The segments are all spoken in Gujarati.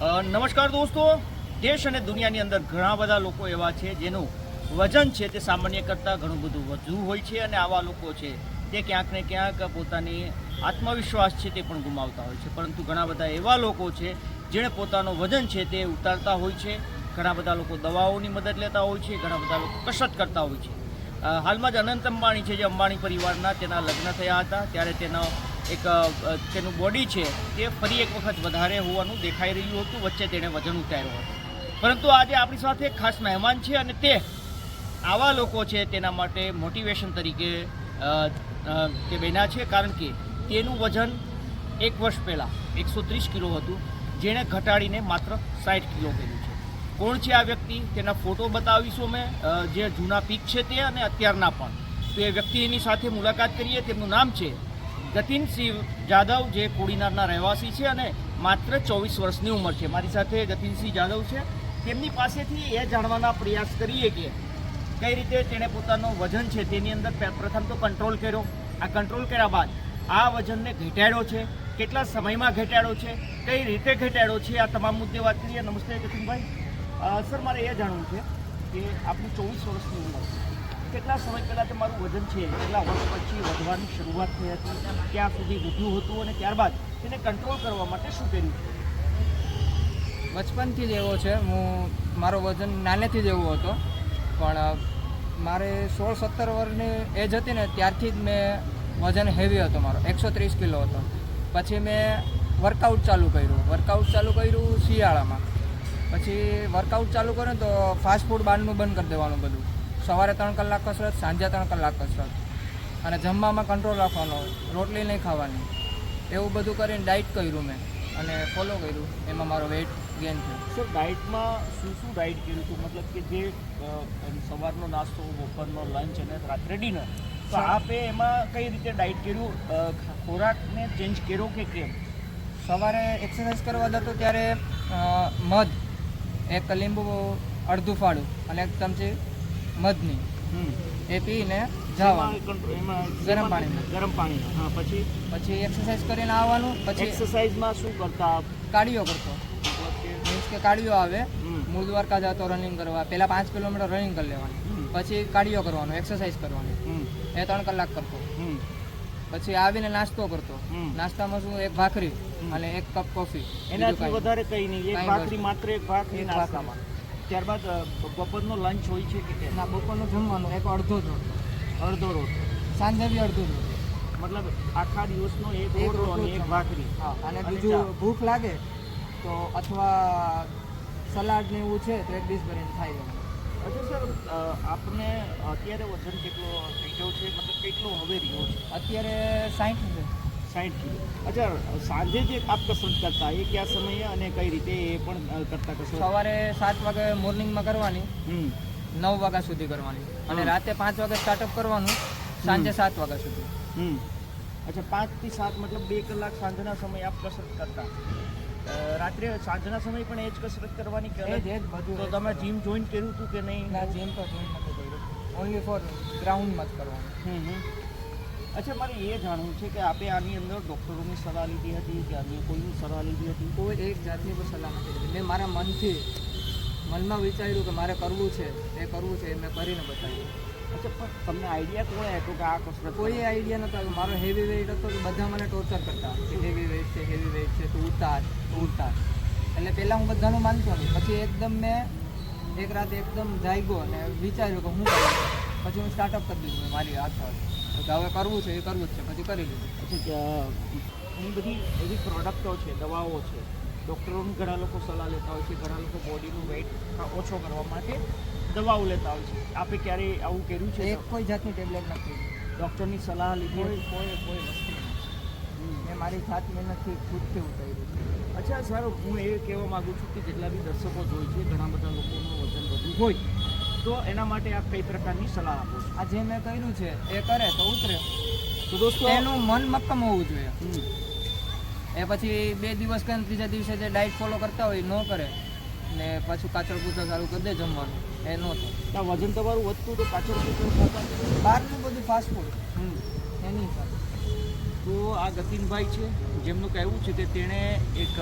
નમસ્કાર દોસ્તો. દેશ અને દુનિયાની અંદર ઘણા બધા લોકો એવા છે જેનું વજન છે તે સામાન્ય કરતાં ઘણું બધું વધુ હોય છે અને આવા લોકો છે તે ક્યાંક ને ક્યાંક પોતાની આત્મવિશ્વાસ છે તે પણ ગુમાવતા હોય છે. પરંતુ ઘણા બધા એવા લોકો છે જેણે પોતાનું વજન છે તે ઉતારતા હોય છે, ઘણા બધા લોકો દવાઓની મદદ લેતા હોય છે, ઘણા બધા લોકો કસરત કરતા હોય છે. હાલમાં જ અનંત અંબાણી છે, જે અંબાણી પરિવારના તેના લગ્ન થયા હતા. ત્યારે તેનો એક તેનું બોડી છે, તે ફરી એક વખત વધારે હોવાનું દેખાઈ રહ્યું હતું. વચ્ચે તેણે વજન ઉતાર્યું હતું. પરંતુ આજે આપણી સાથે ખાસ મહેમાન છે અને તે આવા લોકો છે તેના માટે મોટિવેશન તરીકે તે બન્યા છે. કારણ કે તેનું વજન એક વર્ષ પહેલાં એકસો ત્રીસ કિલો હતું, જેણે ઘટાડીને માત્ર સાઠ કિલો કર્યું છે. કોણ છે આ વ્યક્તિ? તેના ફોટો બતાવીશું અમે. જે જૂના પીક છે તે અને અત્યારના પણ. તો એ વ્યક્તિની સાથે મુલાકાત કરીએ. તેમનું નામ છે જતીનસિંહ જાદવ જે કોડીનારના રહેવાસી છે અને માત્ર ચોવીસ વર્ષની ઉંમર છે. મારી સાથે ગતિનસિંહ જાદવ છે. તેમની પાસેથી એ જાણવાના પ્રયાસ કરીએ કે કઈ રીતે તેણે પોતાનું વજન છે તેની અંદર પ્રથમ તો કંટ્રોલ કર્યો. આ કંટ્રોલ કર્યા બાદ આ વજનને ઘટાડ્યો છે. કેટલા સમયમાં ઘટાડ્યો છે? કઈ રીતે ઘટાડ્યો છે? આ તમામ મુદ્દે વાત કરીએ. નમસ્તે જતીનભાઈ. સર, મારે એ જાણવું છે કે આપણું ચોવીસ વર્ષની ઉંમર કેટલા સમય પહેલાં તમારું વજન છે? કેટલા વર્ષ પછી વધવાની શરૂઆત થઈ હતી? ક્યાં સુધી વધ્યું હતું અને ત્યારબાદ તેને કંટ્રોલ કરવા માટે શું કર્યું? બચપનથી જ એવો છે. હું મારો વજન નાનેથી જ એવો હતો. પણ મારે સોળ સત્તર વર્ષની એજ હતી ને ત્યારથી જ મેં વજન હેવી હતો મારો. એકસો ત્રીસ કિલો હતો. પછી મેં વર્કઆઉટ ચાલુ કર્યું. વર્કઆઉટ ચાલુ કર્યું શિયાળામાં. પછી વર્કઆઉટ ચાલુ કર્યું તો ફાસ્ટ ફૂડ બહારનું બંધ કરી દેવાનું બધું. સવારે ત્રણ કલાક કસરત સાંજે ત્રણ કલાક કસરત. અને જમવામાં કંટ્રોલ રાખવાનો રોટલી નહીં ખાવાની. એવું બધું કરીને ડાયટ કર્યું મેં. અને ફોલો કર્યું. એમાં મારો વેઇટ ગેન થયો. સર ડાયટમાં શું શું ડાયટ કર્યું હતું? મતલબ કે જે સવારનો નાસ્તો બપોરનો લંચ અને રાત્રે ડિનર તો આપે એમાં કઈ રીતે ડાયટ કર્યું? ખોરાકને ચેન્જ કર્યો કે કેમ? સવારે એક્સરસાઇઝ કરવા જતો ત્યારે મધ એક લીંબુ અડધું ફાળું અને એક ચમચી મધની. એ પીને જવાનું. ગરમ પાણીમાં. ગરમ પાણીમાં. હા પછી? પછી એક્સરસાઇઝ કરીને આવવાનું પછી એક્સરસાઇઝમાં શું કરતા? કાર્ડિયો કરતો. મીન્સ કે કાર્ડિયો આવે. મૂળ દ્વારકા જતો રનિંગ કરવા. પહેલાં પાંચ કિલોમીટર રનિંગ કરી લેવાની. પછી કાર્ડિયો કરવાનું એક્સરસાઇઝ કરવાની. એ ત્રણ કલાક કરતો. પછી આવીને નાસ્તો કરતો. નાસ્તામાં શું? એક ભાખરી. અને એક કપ કોફી એનાથી વધારે કઈ નહીં. એક ભાખરી માત્ર એક ભાખરી નાસ્તામાં ત્યારબાદ બપોરનો લંચ હોય છે કે? ના બપોરનો જમવાનો એક અડધો રોટલો. અડધો રોટલો. સાંજે બી અડધો રોટલો. મતલબ આખા દિવસનો એક રોટલો અને એક ભાખરી. હા અને અને બીજું ભૂખ લાગે તો અથવા સલાડ ને એવું છે તો એક ડીશ ભરીને ખાઈ લેવાનું. અચ્છા સર આપને અત્યારે વજન કેટલો થઈ ગયો છે? મતલબ કેટલો હવે રહ્યો છે? અત્યારે સાઠ છે. સાઠ કિલો અચ્છા સાંજે જે આપ કસરત કરતા એ કયા સમયે અને કઈ રીતે એ પણ કરતા કસરત? સવારે સાત વાગે મોર્નિંગમાં કરવાની નવ વાગ્યા સુધી કરવાની. અને રાતે પાંચ વાગે સ્ટાર્ટઅપ કરવાનું સાંજે સાત વાગ્યા સુધી. અચ્છા પાંચથી સાત મતલબ બે કલાક સાંજના સમયે આપ કસરત કરતા? રાત્રે સાંજના સમયે પણ એ જ કસરત કરવાની કે એ જ એ જ બધું તો તમે જીમ જોઈન કર્યું હતું કે નહીં? ના જીમ તો જોઈન નથી કર્યું. ઓનલી ફોર ગ્રાઉન્ડમાં જ કરવાનું. અચ્છા મારે એ જાણવું છે કે આપે આની અંદર ડૉક્ટરોની સલાહ લીધી હતી કે અન્ય કોઈની સલાહ લીધી હતી? કોઈ એક જાતની કોઈ સલાહ નથી લીધી. મેં મારા મનથી મનમાં વિચાર્યું કે મારે કરવું છે એ કરવું છે એ મેં કરીને બતાવ્યું. અચ્છા પણ તમને આઈડિયા કોણે હતો કે આ કસરત કોઈ આઈડિયા નતો મારો હેવી વેઇટ હતો તો બધા મને ટોર્ચર કરતા કે હેવી વેઇટ છે હેવી વેઇટ છે તું ઉતાર તું ઉતાર. એટલે પહેલાં હું બધાનું માનતો નહીં. પછી એકદમ મેં એક રાતે એકદમ જાગ્યો અને વિચાર્યું કે હું કરું. પછી હું સ્ટાર્ટઅપ કરી દીધું મેં મારી આસપાસ કે હવે કરવું છે એ કરવું જ છે પછી કરી લીધું. ઘણી બધી એવી પ્રોડક્ટો છે દવાઓ છે. ડૉક્ટરોની ઘણા લોકો સલાહ લેતા હોય છે ઘણા લોકો બોડીનું વેઇટ ઓછો કરવા માટે દવાઓ લેતા હોય છે. આપે ક્યારેય આવું કર્યું છે? એક કોઈ જાતની ટેબ્લેટ નથી. ડૉક્ટરની સલાહ લીધી હોય? કોઈ કોઈ વસ્તુ નથી. મેં મારી જાત મહેનતથી ખુદથી ઉતાર્યું છે. અચ્છા સર. હું એ કહેવા માગું છું કે જેટલા બી દર્શકો જોઈ છે ઘણા બધા લોકોનું વજન વધુ હોય. તો એના માટે આપ કઈ પ્રકારની સલાહ આપો આ જે મેં કર્યું છે એ કરે તો ઉતરે. તો દોસ્તો એનું મન મક્કમ હોવું જોઈએ. એ પછી બે દિવસ કે ત્રીજા દિવસે જે ડાયટ ફોલો કરતા હોય ન કરે. ને પાછું કાચળ કૂચળ ચાલુ કરી દે જમવાનું. એ ન થાય. વજન તમારું વધતું તો કાચળ પાછળ બહારનું બધું ફાસ્ટ ફૂડ. એની તો આ ગતિનભાઈ છે જેમનું કહેવું છે કે તેણે એક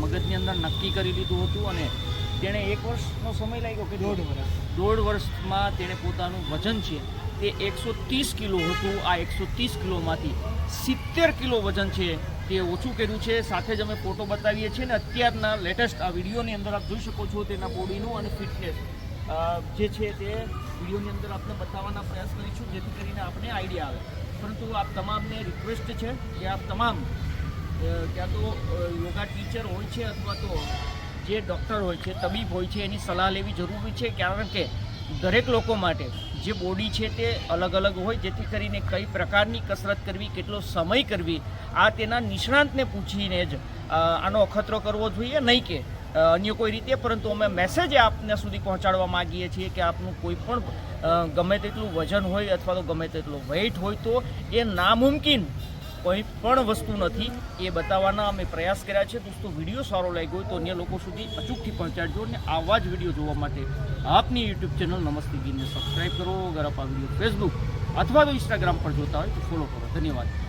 મગજની અંદર નક્કી કરી લીધું હતું અને તેણે એક વર્ષનો સમય લાગ્યો કે દોઢ વર્ષ. દોઢ વર્ષમાં તેણે પોતાનું વજન છે તે એકસો ત્રીસ કિલો હતું. આ એકસો ત્રીસ કિલોમાંથી સિત્તેર કિલો વજન છે તે ઓછું કર્યું છે. સાથે જ અમે ફોટો બતાવીએ છીએ ને અત્યારના લેટેસ્ટ આ વિડીયોની અંદર આપ જોઈ શકો છો તેના બોડીનું અને ફિટનેસ. જે છે તે વિડીયોની અંદર આપણે બતાવવાના પ્રયાસ કરીશું જેથી કરીને આપણે આઈડિયા આવે. પરંતુ આપ તમામને રિક્વેસ્ટ છે કે આપ તમામ ક્યાં તો યોગા ટીચર હોય છે અથવા તો જે ડૉક્ટર હોય છે, તબીબ હોય છે, એની સલાહ લેવી જરૂરી છે, કારણ કે દરેક લોકો માટે જે બોડી છે તે અલગ અલગ હોય, જેથી કરીને કઈ પ્રકારની કસરત કરવી, કેટલો સમય કરવી, આ તેના નિષ્ણાંતને પૂછીને જ આનો અખતરો કરવો જોઈએ નહીં કે અન્ય કોઈ રીતે, પરંતુ અમે મેસેજ આપને સુધી પહોંચાડવા માગીએ છીએ કે આપનું કોઈ પણ ગમે તેટલું વજન હોય અથવા તો ગમે તેટલું વેઇટ હોય, તો એ નામુમકિન કોઈ પણ વસ્તુ નથી, એ બતાવવાના અમે પ્રયાસ કર્યા છે. દોસ્તો, વીડિયો સારો લાગ્યો હોય તો અન્ય લોકો સુધી અચૂકથી પહોંચાડજો અને આવા જ વીડિયો જોવા માટે આપની યુટ્યુબ ચેનલ નમસ્તે ગીરને સબસ્ક્રાઈબ કરો. અગર આપ આ વીડિયો ફેસબુક અથવા તો ઇન્સ્ટાગ્રામ પર જોતા હોય તો ફોલો કરો. ધન્યવાદ.